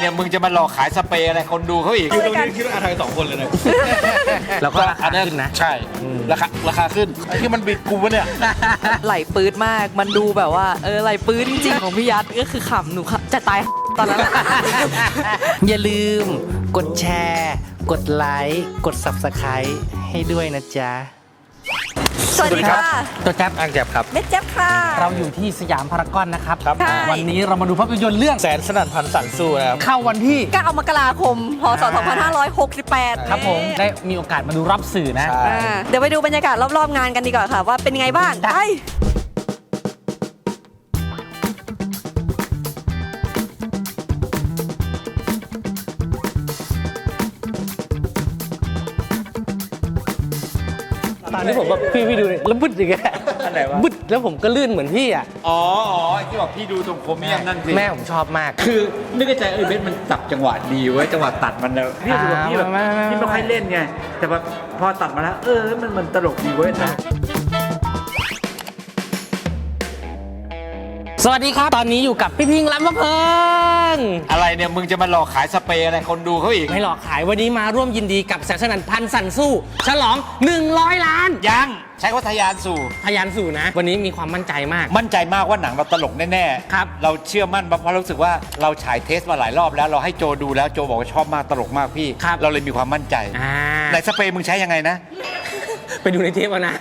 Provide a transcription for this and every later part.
เนี่ยมึงจะมาหลอกขายสเปรย์อะไรคนดูเขาอีกอยู่ตรงนี้คิดว่าอาไทยสองคนเลยนะแล้วก็ราคาอันนี้ขึ้นนะ ใช่ ราคาราคาขึ้นไอ้ที่มันบิดกูวะเนี่ย ไหลปื๊ดมาก มันดูแบบว่า เออไหลปื๊ดจริงๆของพี่ยัดก็คือขำหนูขำจะตายตอนนั้นอะอย่าลืม กดแชร์ กดไลค์ กด Subscribe ให้ด้วยนะจ๊ะ สวัสดีค่ะ ตัวแจ๊บอังแจ๊บครับเม็ดเจ็บค่ะ เราอยู่ที่สยามพารากอนนะครับ ครับใช่วันนี้เรามาดูภาพยนตร์เรื่องแสนสนั่นพันสันสู้นะครับ เข้าวันที่ 9 มกราคม พศ 2568ครับผมได้มีโอกาสมาดูรอบสื่อนะ ใช่ อ่าเดี๋ยวไปดูบรรยากาศรอบๆงานกันดีกว่าค่ะ ว่าเป็นยังไงบ้างได้ ไป ตอนนี้ผมแบบพี่พี่ดูเลยแล้วบึดอย่างเงี้ยอันไหนวะ บึดแล้วผมก็ลื่นเหมือนพี่อะ อ๋ออ๋อไอ้ที่บอกพี่ดูตรงโครเมียมนั่นสิแม่ผมชอบมาก คือนึกในใจเออเบสมันจับจังหวะดีเว้ยจังหวะตัดมันแล้วพี่รู้สึกว่าพี่แบบอ่าไม่ไม่ไม่ พี่ไม่ค่อยเล่นไงแต่ว่าพอตัดมาแล้ว เออมันมันตลกดีเว้ยนะ วัสดีครับ ตอนนี้อยู่กับพี่พิงค์ลำมะเพิงอะไรเนี่ยมึงจะมาหลอกขายสเปรย์อะไรคนดูเขาอีก ไม่หลอกขายวันนี้มาร่วมยินดีกับแสนสนันพันสันสู้ ฉลอง 100 ล้าน ยัง ใช้ว่าทะยานสู่ พยานสู่นะ วันนี้มีความมั่นใจมาก มั่นใจมากว่าหนังเราตลกแน่ๆครับ เราเชื่อมั่นเพราะเรารู้สึกว่าเราฉายเทสมาหลายรอบแล้วเราให้โจดูแล้วโจบอกว่าชอบมากตลกมากพี่ ครับ เราเลยมีความมั่นใจอ่า ไหนสเปรย์มึงใช้ยังไงนะไป ดูในเทปเอานะ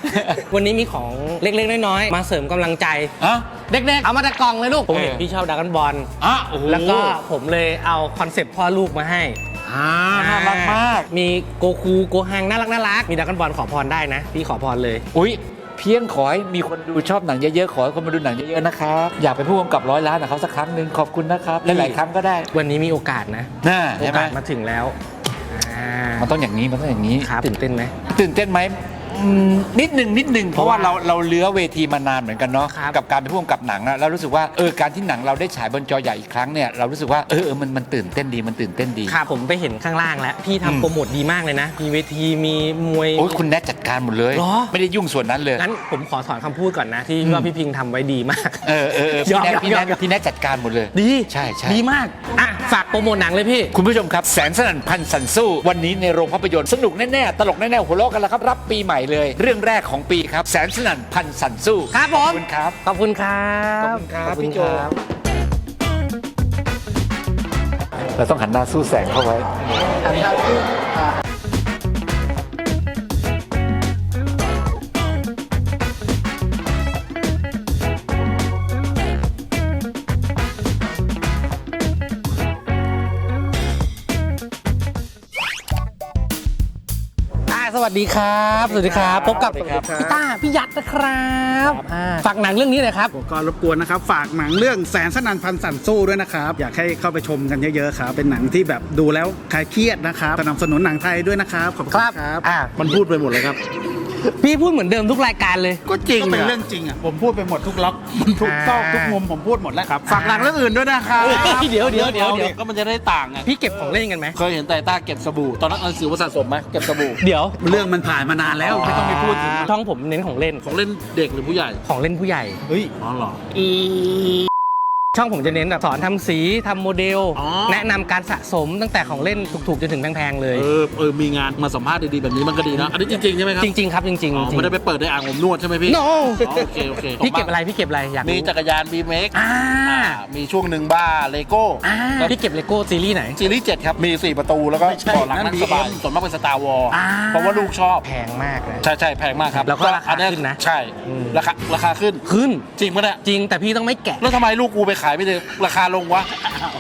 วันนี้มีของเล็กๆ น้อยๆ มาเสริมกำลังใจอะเด็กๆ เอามาจากกล่องเลยลูกผมเห็นเออพี่ชอบดักกันบอล อะโอ้โหแล้วก็ผมเลยเอาคอนเซปต์พ่อลูกมาให้อ่าน่ารักมาก มีโกคูโกฮังน่ารักน่ารัก มีดักกันบอลขอพรได้นะ พี่ขอพรเลย อุ้ยเพียงขอให้มีคนดูชอบหนังเยอะๆ ขอให้คนมาดูหนังเยอะๆ นะครับ อยากเป็นผู้กำกับร้อยล้านกับเขาสักครั้งหนึ่งขอบคุณนะครับหลายๆครั้งก็ได้วันนี้มีโอกาสนะ น่าโอใช่ไหมกาสมาถึงแล้วอ่ามันต้องอย่างนี้มันต้องอย่างนี้ครับตื่นเต้นไหมตื่นเต้นไหม อืมนิดหนึ่งนิดหนึ่งเพราะว่าเราเราเลื้อเวทีมานานเหมือนกันเนาะครับกับการเป็นผู้กำกับหนังอะเรารู้สึกว่าเออการที่หนังเราได้ฉายบนจอใหญ่อีกครั้งเนี่ยเรารู้สึกว่าเออเออมันมันตื่นเต้นดีมันตื่นเต้นดี ครับผมไปเห็นข้างล่างแล้ว พี่อืม ทำโปรโมทดีมากเลยนะ มีเวทีมีมวย โอ้ยคุณแนทจัดการหมดเลย เหรอ ไม่ได้ยุ่งส่วนนั้นเลย งั้นผมขอถอนคำพูดก่อนนะ ที่ว่าพี่พิงทำไว้ดีมาก เออเออเออยอพี่มแนทยอมพี่แนทยอม พี่แนทจัดการหมดเลย ดีใช่ใช่ ดีมาก อะ ฝากโปรโมทหนังเลยพี่ คุณผู้ชมครับ แสนสนั่นพันสันสู้ วันนี้ในโรงภาพยนตร์สนุกแน่ ๆ ตลกแน่ ๆ หัวเราะกันแล้วครับ รับปีใหม่เลย เรื่องแรกของปีครับ แสนสนั่นพันสันสู้ครับผม ขอบคุณครับ ขอบคุณครับขอบคุณครับขอบพี่คุณโจครับเราต้องหันหน้าสู้แสงเข้าไว้ ดีครับ สวัสดีครับ พบกับสวัสดีครับ พี่ต้าพี่ยัดนะครับอ่าฝากหนังเรื่องนี้หน่อยครับ ผมก็รบกวนนะครับ ฝากหนังเรื่องแสนสนันพันสันสู้ด้วยนะครับ อยากให้เข้าไปชมกันเยอะๆครับ เป็นหนังที่แบบดูแล้วคลายเครียดนะครับสนับสนุนหนังไทยด้วยนะครับขอบคุณครับครับอ่ามันพูดไปหมดเลยครับ พี่พูดเหมือนเดิมทุกรายการเลย ก็จริงเป็นเรื่องจริงอะผมพูดไปหมดทุกล็อกทุกซอกทุกมุมผมพูดหมดแล้วครับฝากหนังเรื่องอื่นด้วยนะครับเดี๋ยวเดี๋ยวเดี๋ยวเดี๋ยวก็มันจะได้ต่างไงพี่เก็บของเล่นกันไหมเคยเห็นแต่ต้าเก็บสบู่ตอนนั้นเอาหนังสือว่าสะสมไหมเก็บสบู่เดี๋ยวเรื่องมันผ่านมานานแล้วไม่ต้องไปพูดถึงมันช่องผมเน้นของเล่นของเล่นเด็กหรือผู้ใหญ่ของเล่นผู้ใหญ่เฮ้ยอ๋อเหรอ ช่องผมจะเน้นแบบสอนทำสีทำโมเดล อ๋อ แนะนำการสะสมตั้งแต่ของเล่นถูกๆจนถึงแพงๆเลย เออเออมีงานมาสัมภาษณ์ดีๆแบบนี้มันก็ดีนะ อันนี้จริงๆใช่ไหมครับจริง ๆ ครับจริงๆจริงอ๋อไม่ได้ไปเปิดในอ่างผมนวดใช่ไหมพี่ No อ๋อโอเคโอเคพี่เก็บอะไรพี่เก็บอะไรอยากมีรู้จักรยานบีเมกอ่ามีช่วงหนึ่งบ้าเลโก้อ่าพี่เก็บเลโก้ซีรีส์ไหน ซีรีส์เจ็ดครับ มี 4 ประตูแล้วก็ไม่ใช่เบาะหลังนั่นั่นงสบาย BM ส่วนมากเป็นสตาร์วอลอ่า เพราะว่าลูกชอบ แพงมากเลยใช่ใช่แพงมากครับแล้วก็ราคาอัเยขึ้นนะใช่ อืม ราคาราคาขึ้น ขึ้นจริงปะเนี่ยจริงแต่พี่ต้องไม่แกะ แล้วทำไมลูกกูไปขายไม่ได้ราคาลงวะ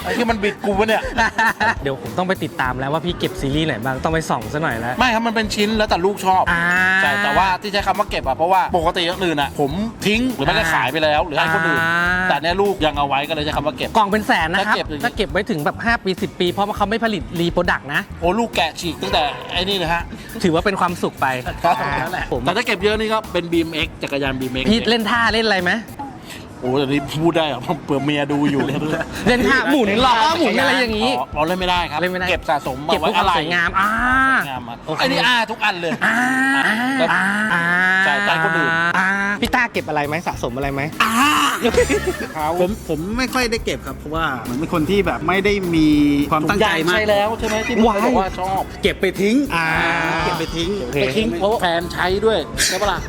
ไอ้ที่มันบิดกูวะเนี่ย เดี๋ยวผมต้องไปติดตามแล้วว่าพี่เก็บซีรีส์ไหนบ้างต้องไปส่องซะหน่อยแล้ว ไม่ครับมันเป็นชิ้นแล้วแต่ลูกชอบอ่าใช่แต่ว่าที่ใช้คำว่าเก็บอะเพราะว่าปกติอย่างอื่นอะผมทิ้งหรือไม่ได้ขายไปแล้ว หรือให้คนอื่น อ่า แต่เนี่ยลูกยังเอาไว้ก็เลยใช้คำว่าเก็บ กล่องเป็นแสนนะครับ ถ้าเก็บอย่างนี้ ถ้าเก็บไว้ถึงแบบ 5 ปี 10 ปี เพราะว่าเขาไม่ผลิตรีโปรดักต์นะ โอ้ลูกแกะฉีกตั้งแต่ไอ้นี่เลยฮะถือว่าเป็นความสุขไปครับอ่านั่นแหละผมแต่ถ้าเก็บเยอะนี่ก็เป็น BMX จักรยาน BMX พี่เล่นท่าเล่นอะไรไหม โอ้แต่นี้พูดได้เหรอเผื่อเมียดูอยู่เนี่ยเล่นท่าหมุนล้อหมุนอะไรอย่างนี้อ๋ออ๋อเล่นไม่ได้ครับเล่นไม่ได้เก็บสะสมเก็บไว้เพื่อความอะไรสวยงามอ่า งามอะโอเคไอ้นี่อ้าทุกอันเลย อ่าอ่าแล้วอ่าใช่ใจคนอื่น อ่า พี่ต้าเก็บอะไรไหมสะสมอะไรไหมผมผมไม่ค่อยได้เก็บครับเพราะว่าเหมือนเป็นคนที่แบบไม่ได้มีความตั้งใจมาก ใช่แล้วใช่ไหมที่พี่บอกว่าชอบเก็บไปทิ้งอ่าเก็บไปทิ้งโอเคไปทิ้งเพราะแฟนใช้ด้วยใช่ปะล่ะ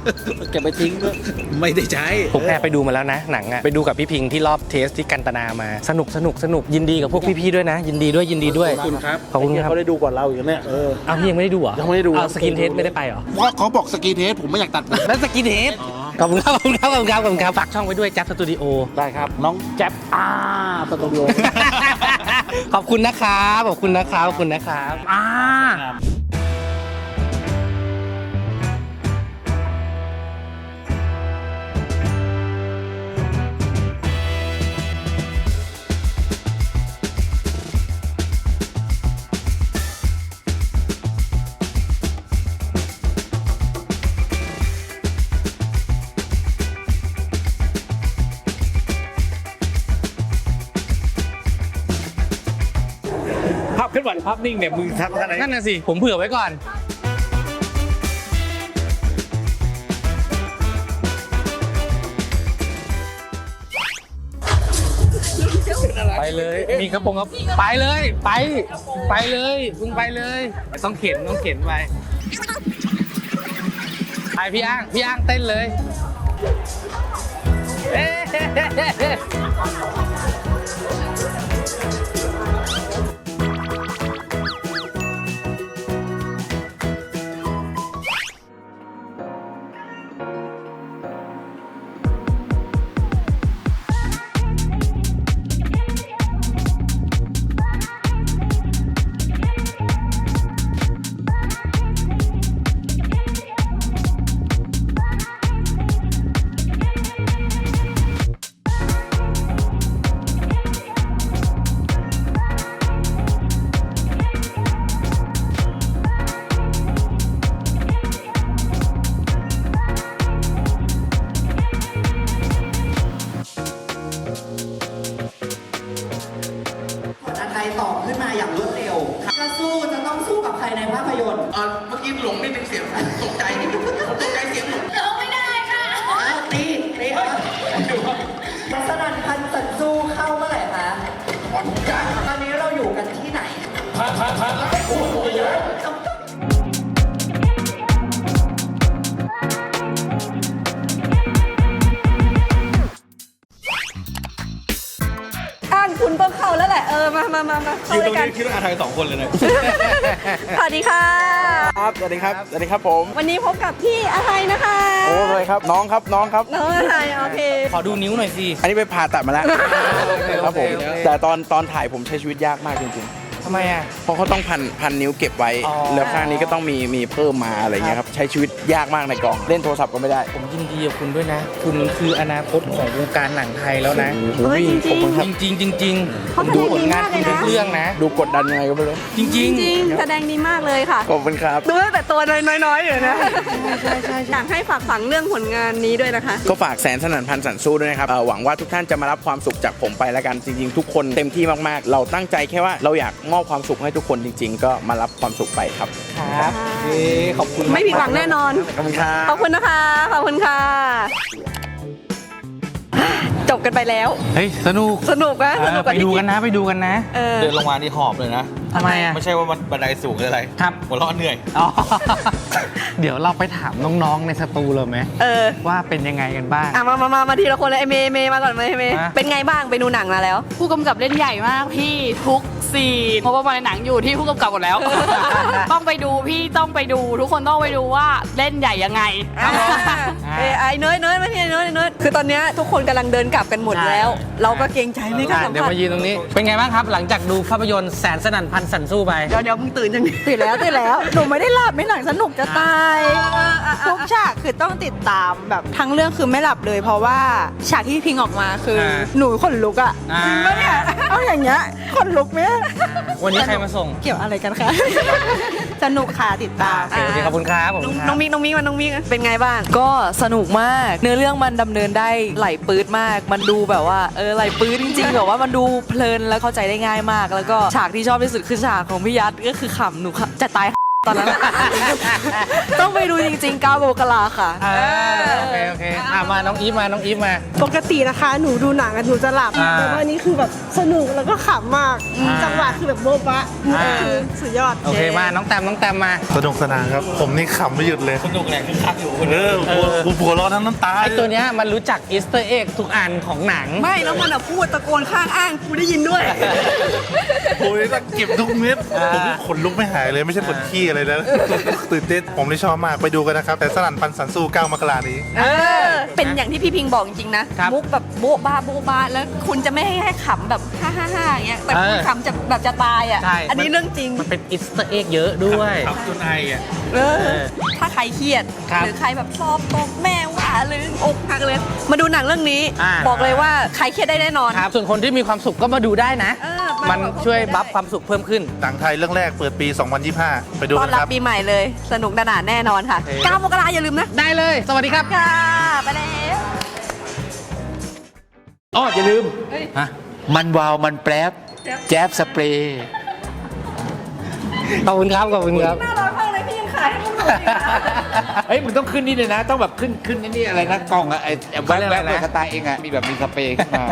เก็บไปทิ้งด้วยไม่ได้ใช้ผมแอบไปดูมาแล้วนะ หนังอะไปดูกับพี่พิงที่รอบเทสที่กันตนามาสนุกสนุกสนุกยินดีกับพวกพี่ๆด้วยนะ ยินดีด้วยยินดีด้วยขอบคุณครับขอบคุณครับเขาได้ดูก่อนเราอย่างเนี้ยเออเอาพี่ยังไม่ได้ดูเหรอยังไม่ได้ดูเอาสกินเทสไม่ได้ไปเหรอเพราะเขาบอกสกีเทสผมไม่อยากตัดผมแล้วสกินเทส ขอบคุณครับขอบคุณครับขอบคุณครับขอบคุณครับฝากช่องไว้ด้วยแจ๊บสตูดิโอ ได้ครับ น้องแจ๊บอ่าสตูดิโอ ขอบคุณนะครับ ขอบคุณนะครับ ขอบคุณนะครับอ่าภาพเคลื่อ นไหวหรือภาพนิ่งเนี่ยมึงทำอะไรนั่นน่ะสิ ผมเผื่อไว้ก่อน ไปเลย มีกระโปรงครับไปเลย ไป ไปเลยมึงไปเลย ต้องเข็นต้องเข็นไปไปพี่อ้าง พี่อ้างเต้นเลย ตอนนี้เราอยู่กันที่ไหนอ้ มามามามาเข้ารายการคิดว่าอาไทยสองคนเลยนะสวัสดีค่ะ ครับ สวัสดีครับ สวัสดีครับผม วันนี้พบกับพี่อะไรนะคะโอ้เลยครับ น้องครับ น้องครับ น้องอะไรโอเค ขอดูนิ้วหน่อยสิ อันนี้ไปผ่าตัดมาแล้ว ครับผม แต่ตอนตอนถ่ายผมใช้ชีวิตยากมากจริง ทำไมอะๆเพราะเขาต้องพันพันนิ้วเก็บไว้ อ๋อ แล้วข้างนี้ก็ต้องมีมีเพิ่มมาอะไรเงี้ยครับใช้ชีวิตยากมากในกอง เล่นโทรศัพท์ก็ไม่ได้ผมยินดีกับคุณด้วยนะ คุณคืออนาคตของวงการหนังไทยแล้วนะ โอ้โหเฮ้ยจริงๆ ขอบคุณครับจริงๆจริงเขาแสดงดูผลงานดีคุณมากเลยนะ ทุกเรื่องนะ ดูกดดันยังไงก็ไม่รู้จริงจริงๆแสดงดีมากเลยค่ะ ขอบคุณครับ ดูตั้งแต่ตัวน้อยๆอยู่นะใช่ใช่อยากให้ฝากฝังเรื่องผลงานนี้ด้วยนะคะ ก็ฝากแสนสนั่นพันสันสู้ด้วยนะครับเอ่อหวังว่าทุกท่านจะมารับความสุขจากผมไปแล้วกันจริงๆ ทุกคนเต็มที่มากๆ เราตั้งใจแค่ว่าเราอยากมอบความสุขให้ทุกคนจริง ๆ ก็มารับความสุขไปครับๆครับเอ้ขอบคุณากไม่ผิดหวังแน่นอน ขอบคุณครับขอบคุณนะคะ ขอบคุณค่ะ จบกันไปแล้ว เฮ้ย สนุก สนุกนะสนุกไปดูกันนะ ไปดูกันนะเออเดินลงมานี่หอบเลยนะ ทำไมอะ ไม่ใช่ว่ามันบันไดสูงหรืออะไรครับ หัวเราะเหนื่อย อ๋อ เดี๋ยวเราไปถามน้องๆในสตูเลยไหมเออว่าเป็นยังไงกันบ้าง อะมามามามาทีละคนเลยไอเมย์เมย์มาก่อนไหมเมย์มา เป็นไงบ้างไปดูหนังมาแล้ว ผู้กำกับเล่นใหญ่มากพี่ทุกซีนเพราะว่าในหนังอยู่ที่ผู้กำกับหมดแล้ว ต้องไปดูพี่ต้องไปดู ทุกคนต้องไปดูว่าเล่นใหญ่ยังไงอ่าเอยไอ้เนยเนยมาพี่เนยเนยคือตอนเนี้ยทุกคนกำลังเดินกลับกันหมดแล้วเราก็เกรงใจไม่กล้าอะสัมเดี๋ยวภาษมาณ์ยืนตรงนี้ เป็นไงบ้างครับ หลังจากดูภาพยนตร์แสนสนั่นพันสันสู้ไป เดี๋ยวเดี๋ยวมึงตื่นยังตื่นแล้วตื่นแล้ว หนูไม่ได้หลับไม่หลังสนุกจะตายทุกฉากคือต้องติดตามแบบทั้งเรื่องคือไม่หลับเลย เพราะว่าฉากที่พี่พิงออกมาคืออา หนูขนลุกอะอ่าจริงปะเนี่ยเอาอย่างเงี้ยขนลุกไหมวันนี้ใครมาส่งเกี่ยวอะไรกันคะ สนุกค่ะติดตาม โอเคขอบคุณครับผมน้องน้องมิกน้องมิกมาน้องมิกเป็นไงบ้าง ก็สนุกมาก เนื้อเรื่องมันดำเนินได้ไหลปื๊ดมาก มันดูแบบว่าเออไหลปื๊ดจริงๆแบบว่ามันดูเพลินแล้วเข้าใจได้ง่ายมาก แล้วก็ฉากที่ชอบที่สุดคือฉากของพี่ยัดก็คือขำหนูจะตาย ตอนนั้น ต้องไปดูจริงๆ9มกราค่ะ อ่าโอเคโอเคอะมาน้องอีฟมาน้องอีฟมา ปกตินะคะ หนูดูหนังอะหนูจะหลับ อ่าแต่ว่านี้คือแบบสนุกแล้วก็ขำมากอ่าจังหวะคือแบบโบ๊ะบะอ่า คือสุดยอด โอเคมาน้องแตมน้องแตมมาสนุกสนานครับ ผมนี่ขำไม่หยุดเลย สนุกแหละคือคักอยู่เออหัวหัวหัวเร้อนทั้งน้ำตาไอตัวเนี้ยมันรู้จักอีสเตอร์เอ็กทุกอันของหนัง ไม่แล้วมันอะพูดตะโกนข้างอ้างกูได้ยินด้วย โอ้ยต้องเก็บทุกเม็ดอ่า ผมนี่ขนลุกไม่หายเลยไม่ใช่ขนขี้อะไรนะ ตื่นเต้นผมเลยชอบมากไปดูกันนะครับ แต่สนั่นพันสันสู้9มกรานี้ เออ เป็นอย่างที่พี่พิงบอกจริงๆนะ ครับมุกแบบโบ๊ะบ้าโบ๊ะบ้าแล้วคุณจะไม่ให้ให้ขำแบบฮ่าฮ่าฮ่าอย่างเงี้ย แต่คุณเออขำจะแบบจะตายอะ ใช่ อันนี้เรื่องจริง มันเป็นอีสเตอร์เอ็กเยอะด้วย ขับจนไออะ เออ ถ้าใครเครียด ครับหรือใครแบบชอบตกแม่ว่าหรืออกหักเลย มาดูหนังเรื่องนี้ อ่า บอกเลยว่าใครเครียดได้แน่นอน ครับส่วนคนที่มีความสุขก็มาดูได้นะ เออ มันแบบช่วยได้บัฟความสุขเพิ่มขึ้น หนังไทยเรื่องแรกเปิดปี 2025 ไปดูต้อกันนรับครับปีใหม่เลย สนุกสนานแน่นอนค่ะโอเค9มกราอย่าลืมนะ ได้เลย สวัสดีครับ ค่ะ ไปแล้ว อ้ออย่าลืม ฮะ มันวาวมันแปรบแจ๊บสเปรย์ ขอบคุณครับ ขอบคุณครับ น่ารักมากเลยพี่ยังขายให้พวกหนูอีกอะ เฮ้ยมึงต้องขึ้นนี่เลยนะ ต้องแบบขึ้นขึ้นนี่นี่อะไรนะกล่องอะไอ้แว๊บเขาเรียกแว๊อะไรบนะสไตล์เองอะมีแบบมีสเปรย์ขึ้นมา